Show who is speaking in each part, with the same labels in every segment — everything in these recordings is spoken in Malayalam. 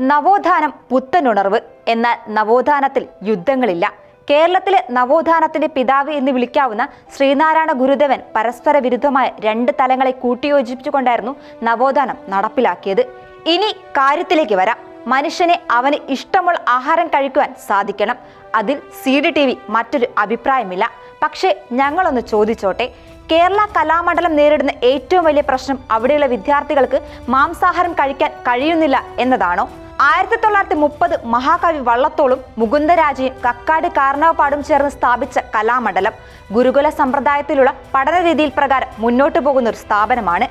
Speaker 1: നവോത്ഥാനം പുത്തനുണർവ്. എന്നാൽ നവോത്ഥാനത്തിൽ യുദ്ധങ്ങളില്ല. കേരളത്തിലെ നവോത്ഥാനത്തിന്റെ പിതാവ് എന്ന് വിളിക്കാവുന്ന ശ്രീനാരായണ ഗുരുദേവൻ പരസ്പര വിരുദ്ധമായ രണ്ട് തലങ്ങളെ കൂട്ടിയോജിപ്പിച്ചുകൊണ്ടായിരുന്നു നവോത്ഥാനം നടപ്പിലാക്കിയത്. ഇനി കാര്യത്തിലേക്ക് വരാം. മനുഷ്യനെ അവന് ഇഷ്ടമുള്ള ആഹാരം കഴിക്കുവാൻ സാധിക്കണം. അതിൽ സി ഡി ടി വി മറ്റൊരു അഭിപ്രായമില്ല. പക്ഷേ ഞങ്ങളൊന്ന് ചോദിച്ചോട്ടെ. കേരള കലാമണ്ഡലം നേരിടുന്ന ഏറ്റവും വലിയ പ്രശ്നം അവിടെയുള്ള വിദ്യാർത്ഥികൾക്ക് മാംസാഹാരം കഴിക്കാൻ കഴിയുന്നില്ല എന്നതാണോ? ആയിരത്തി തൊള്ളായിരത്തി മുപ്പത് മഹാകവി വള്ളത്തോളും മുകുന്ദരാജയും കക്കാട് കാരണവപ്പാടും ചേർന്ന് സ്ഥാപിച്ച കലാമണ്ഡലം. ഗുരുകുല സമ്പ്രദായത്തിലുള്ള പഠന രീതിയിൽ പ്രകാരം മുന്നോട്ടു പോകുന്ന ഒരു സ്ഥാപനമാണ്.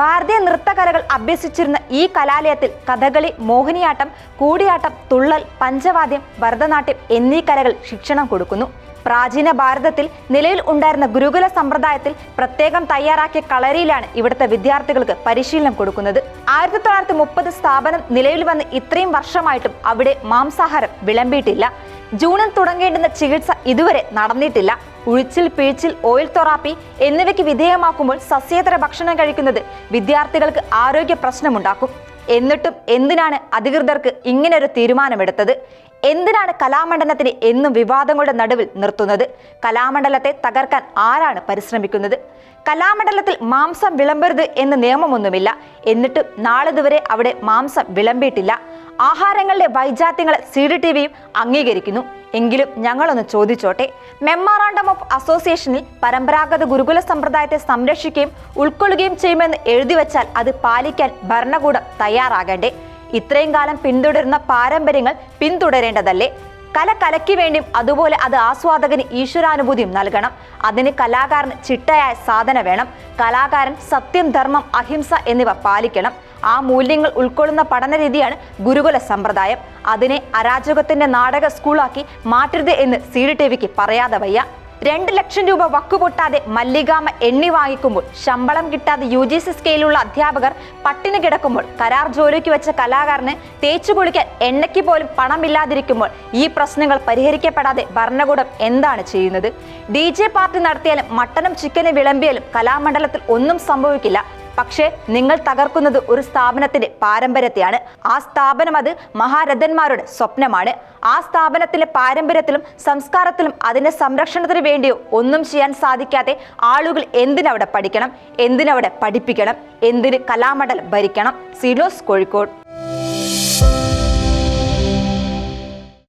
Speaker 1: ഭാരതീയ നൃത്തകലകൾ അഭ്യസിച്ചിരുന്ന ഈ കലാലയത്തിൽ കഥകളി മോഹിനിയാട്ടം കൂടിയാട്ടം തുള്ളൽ പഞ്ചവാദ്യം ഭരതനാട്യം എന്നീ കലകൾ ശിക്ഷണം കൊടുക്കുന്നു. പ്രാചീന ഭാരതത്തിൽ നിലവിൽ ഉണ്ടായിരുന്ന ഗുരുകുല സമ്പ്രദായത്തിൽ പ്രത്യേകം തയ്യാറാക്കിയ കളരിയിലാണ് ഇവിടുത്തെ വിദ്യാർത്ഥികൾക്ക് പരിശീലനം കൊടുക്കുന്നത്. ആയിരത്തി തൊള്ളായിരത്തി മുപ്പത് സ്ഥാപനം നിലവിൽ വന്ന് ഇത്രയും വർഷമായിട്ടും അവിടെ മാംസാഹാരം വിളമ്പിയിട്ടില്ല. ജൂണിൽ തുടങ്ങേണ്ടുന്ന ചികിത്സ ഇതുവരെ നടന്നിട്ടില്ല. ഉഴിച്ചിൽ പിഴിച്ചിൽ ഓയിൽ തെറാപ്പി എന്നിവയ്ക്ക് വിധേയമാക്കുമ്പോൾ സസ്യേതര ഭക്ഷണം കഴിക്കുന്നത് വിദ്യാർത്ഥികൾക്ക് ആരോഗ്യ പ്രശ്നമുണ്ടാക്കും. എന്നിട്ടും എന്തിനാണ് അധികൃതർക്ക് ഇങ്ങനൊരു തീരുമാനമെടുത്തത്? എന്തിനാണ് കലാമണ്ഡലത്തിനെ എന്നും വിവാദങ്ങളുടെ നടുവിൽ നിർത്തുന്നത്? കലാമണ്ഡലത്തെ തകർക്കാൻ ആരാണ് പരിശ്രമിക്കുന്നത്? കലാമണ്ഡലത്തിൽ മാംസം വിളമ്പരുത് എന്ന് നിയമമൊന്നുമില്ല. എന്നിട്ടും നാളിതുവരെ അവിടെ മാംസം വിളമ്പിയിട്ടില്ല. ആഹാരങ്ങളുടെ വൈജാത്യങ്ങളെ സി ഡി ടി വിയും അംഗീകരിക്കുന്നു. എങ്കിലും ഞങ്ങളൊന്ന് ചോദിച്ചോട്ടെ. മെമ്മോറാണ്ടം ഓഫ് അസോസിയേഷനിൽ പരമ്പരാഗത ഗുരുകുല സമ്പ്രദായത്തെ സംരക്ഷിക്കുകയും ഉൾക്കൊള്ളുകയും ചെയ്യുമെന്ന് എഴുതി വച്ചാൽ അത് പാലിക്കാൻ ഭരണകൂടം തയ്യാറാകണ്ടേ? ഇത്രയും കാലം പിന്തുടരുന്ന പാരമ്പര്യങ്ങൾ പിന്തുടരേണ്ടതല്ലേ? കല കലയ്ക്ക് വേണ്ടിയും അതുപോലെ അത് ആസ്വാദകന് ഈശ്വരാനുഭൂതിയും നൽകണം. അതിന് കലാകാരൻ ചിട്ടയായ സാധന വേണം. കലാകാരൻ സത്യം ധർമ്മം അഹിംസ എന്നിവ പാലിക്കണം. ആ മൂല്യങ്ങൾ ഉൾക്കൊള്ളുന്ന പഠന രീതിയാണ് ഗുരുകുല സമ്പ്രദായം. അതിനെ അരാജകത്തിന്റെ നാടക സ്കൂളാക്കി മാറ്റരുത് എന്ന് സി ഡി ടി വിക്ക് പറയാതെ വയ്യ. രണ്ട് ലക്ഷം രൂപ വക്കുപൊട്ടാതെ മല്ലികാമ എണ്ണി വാങ്ങിക്കുമ്പോൾ ശമ്പളം കിട്ടാതെ യു ജി സി സ്കെയിലുള്ള അധ്യാപകർ പട്ടിണി കിടക്കുമ്പോൾ കരാർ ജോലിക്ക് വെച്ച കലാകാരന് തേച്ചു കുളിക്കാൻ എണ്ണയ്ക്ക് പോലും പണമില്ലാതിരിക്കുമ്പോൾ ഈ പ്രശ്നങ്ങൾ പരിഹരിക്കപ്പെടാതെ ഭരണകൂടം എന്താണ് ചെയ്യുന്നത്? ഡി ജെ പാർട്ടി നടത്തിയാലും മട്ടനും ചിക്കനും വിളമ്പിയാലും കലാമണ്ഡലത്തിൽ ഒന്നും സംഭവിക്കില്ല. പക്ഷേ നിങ്ങൾ തകർക്കുന്നത് ഒരു സ്ഥാപനത്തിന്റെ പാരമ്പര്യത്തെയാണ്. ആ സ്ഥാപനം അത് മഹാരഥന്മാരുടെ സ്വപ്നമാണ്. ആ സ്ഥാപനത്തിലെ പാരമ്പര്യത്തിലും സംസ്കാരത്തിലും അതിന്റെ സംരക്ഷണത്തിന് വേണ്ടിയോ ഒന്നും ചെയ്യാൻ സാധിക്കാതെ ആളുകൾ എന്തിനവിടെ പഠിക്കണം? എന്തിനവിടെ പഠിപ്പിക്കണം? എന്തിന് കലാമണ്ഡലം ഭരിക്കണം? സിലോസ് കോഴിക്കോട്.